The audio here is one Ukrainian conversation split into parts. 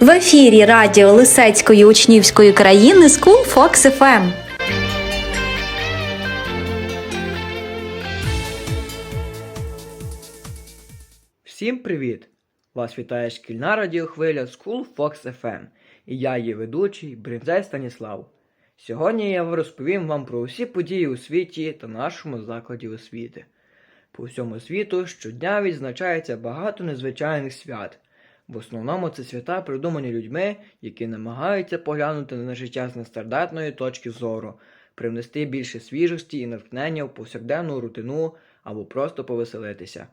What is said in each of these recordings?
В ефірі радіо Лисецької учнівської країни School Fox FM. Всім привіт! Вас вітає шкільна радіохвиля School Fox FM і я її ведучий Бринзей Станіслав. Сьогодні я розповім вам про усі події у світі та нашому закладі освіти. По всьому світу щодня відзначається багато незвичайних свят. В основному це свята придумані людьми, які намагаються поглянути на життя з нестандартної точки зору, привнести більше свіжості і натхнення в повсякденну рутину або просто повеселитися.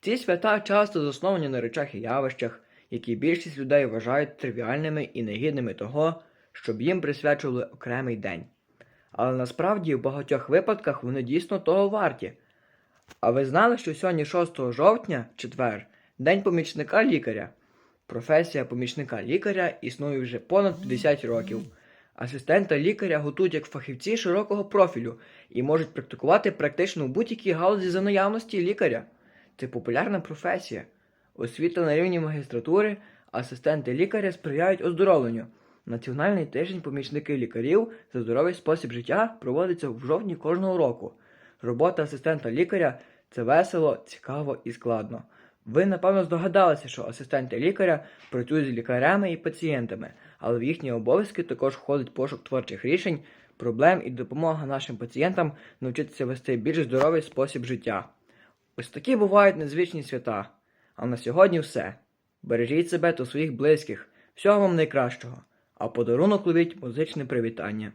Ці свята часто засновані на речах і явищах, які більшість людей вважають тривіальними і негідними того, щоб їм присвячували окремий день. Але насправді в багатьох випадках вони дійсно того варті. А ви знали, що сьогодні 6 жовтня, четвер, День помічника лікаря? Професія помічника лікаря існує вже понад 50 років. Асистента лікаря готують як фахівці широкого профілю і можуть практикувати практично у будь-якій галузі за наявності лікаря. Це популярна професія. Освіта на рівні магістратури, асистенти лікаря сприяють оздоровленню. Національний тиждень помічники лікарів за здоровий спосіб життя проводиться в жовтні кожного року. Робота асистента лікаря це весело, цікаво і складно. Ви, напевно, здогадалися, що асистенти лікаря працюють з лікарями і пацієнтами, але в їхні обов'язки також входить пошук творчих рішень, проблем і допомога нашим пацієнтам навчитися вести більш здоровий спосіб життя. Ось такі бувають незвичні свята. А на сьогодні все. Бережіть себе та своїх близьких. Всього вам найкращого. А подарунок ловіть музичне привітання.